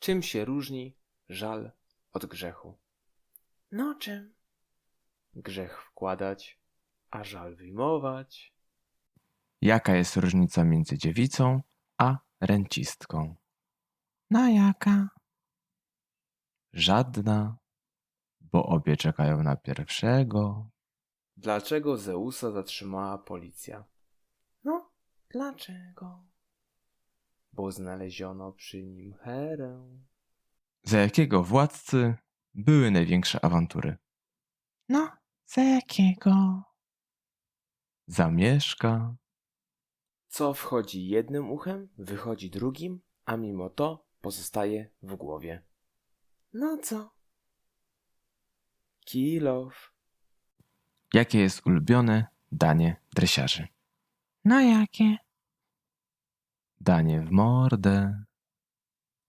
Czym się różni żal od grzechu? No czym? Grzech wkładać, a żal wyjmować. Jaka jest różnica między dziewicą a rencistką? No jaka? Żadna, bo obie czekają na pierwszego. Dlaczego Zeusa zatrzymała policja? No, dlaczego? Bo znaleziono przy nim herę. Za jakiego władcy były największe awantury? No, za jakiego? Zamieszka, Co wchodzi jednym uchem, wychodzi drugim, a mimo to pozostaje w głowie. No co? Kilof. jakie jest ulubione danie dresiarzy? No jakie? Danie w mordę.